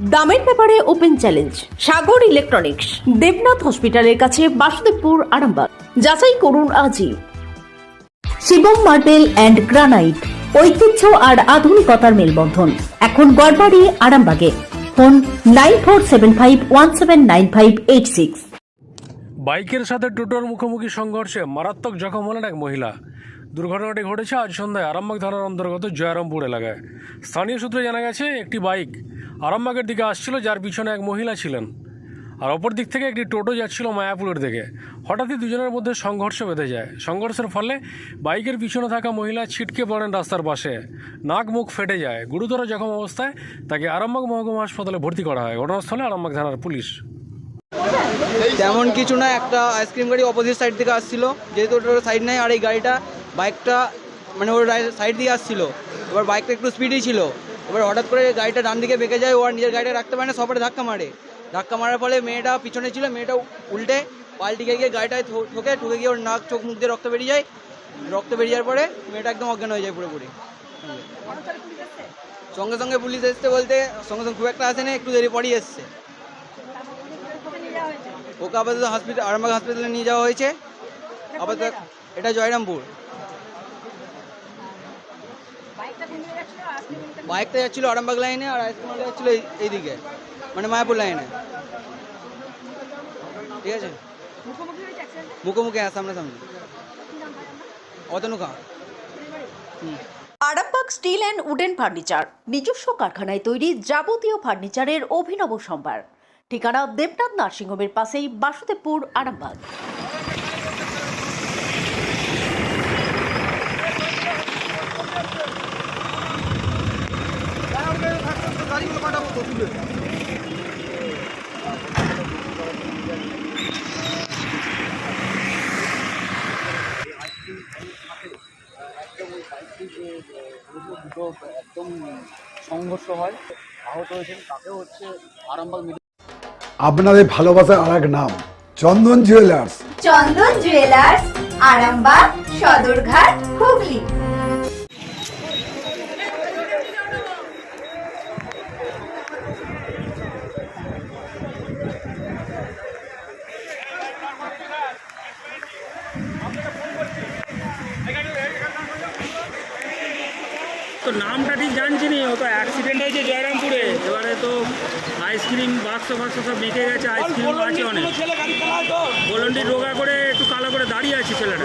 দামের ব্যাপারে open challenge, Sagar electronics, Debnath হসপিটালের কাছে বাসুদেবপুর, আরামবাগ। যাচাই করুন আজই। শিবম মার্বেল অ্যান্ড গ্রানাইট, ঐতিহ্য আর আধুনিকতার মেলবন্ধন। এখন গড়বাড়ি, আরামবাগে। Phone nine four seven five one seven nine five eight six. বাইকের সাথে টোটোর মুখোমুখি সংঘর্ষে মারাত্মক জখম হলেন এক মহিলা। দুর্ঘটনাটি ঘটেছে আজ সন্ধ্যায় আরামবাগ থানার অন্তর্গত জয়রামপুর এলাকায়। স্থানীয় সূত্রে জানা গেছে, একটি বাইক আরামবাগের দিকে আসছিল, যার পিছনে এক মহিলা ছিলেন। আর অপর দিক থেকে একটি টোটো যাচ্ছিল মায়াপুরের দিকে। হঠাৎই দুজনের মধ্যে সংঘর্ষ বেঁধে যায়। সংঘর্ষের ফলে বাইকের পিছনে থাকা মহিলা ছিটকে পড়েন রাস্তার পাশে। নাক মুখ ফেটে যায়। গুরুতর জখম অবস্থায় তাকে আরামবাগ মহকুমা হাসপাতালে ভর্তি করা হয়। ঘটনাস্থলে আরামবাগ থানার পুলিশ। তেমন কিছু না, একটা আইসক্রিম গাড়ি অপোজিট সাইড থেকে আসছিল। যেহেতু ওটার সাইড নেই, আর এই গাড়িটা বাইকটা মানে ওর সাইড দিয়ে আসছিল। এবার বাইকটা একটু স্পিডই ছিল। এবার হঠাৎ করে গাড়িটা ডান দিকে বেঁকে যায়, ও আর নিজের গাড়িটা রাখতে পারে না সবারে ধাক্কা মারে। ধাক্কা মারার ফলে মেয়েটা পিছনে ছিল, মেয়েটা উল্টে পাল্টিকে গিয়ে গাড়িটায় ঠোকে, ঠুকে গিয়ে ওর নাক, চোখ, মুখ দিয়ে রক্ত বেরিয়ে যায়। রক্ত বেরিয়ে যাওয়ার পরে মেয়েটা একদম অজ্ঞান হয়ে যায় পুরোপুরি। সঙ্গে সঙ্গে পুলিশ এসছে বলতে, সঙ্গে সঙ্গে খুব একটা আসেনি একটু দেরি পরেই এসছে। ওকে আপাতত হসপিটাল আরামবাগ হসপিটালে নিয়ে যাওয়া হয়েছে। আপাতত এটা জয়রামপুর। বাইকটা যাচ্ছিল আরামবাগ লাইনে আর আইসক্রিম যাচ্ছিল এই- এইদিকে মানে মায়াপুর লাইনে। ঠিক আছে? মুখোমুখি হ্যাঁ সামনাসামনি। অতনু খাঁ হুম। Arambagh steel and wooden furniture নিজস্ব কারখানায় তৈরি যাবতীয় ফার্নিচারের অভিনব সম্ভার। ঠিকানা দেবনাথ নার্সিংহোমের পাশেই বাসুদেবপুর আরামবাগ। দুটো একদম সংঘর্ষ হয় আহত হয়েছেন তাকেও হচ্ছে আরামবাগ আপনাদের ভালোবাসার আর এক নাম, চন্দন জুয়েলার্স চন্দন জুয়েলার্স আরামবাগ, সদরঘাট, হুগলি। তো নামটা ঠিক জানছি নি ও তো অ্যাক্সিডেন্ট হয়েছে জয়রামপুরে। এবারে তো আইসক্রিম বাক্স বাক্স সব মেখে গেছে আইসক্রিম আছে অনেক। ভলন্টির রোগা করে একটু কালো করে দাঁড়িয়ে আছে ছেলেটা।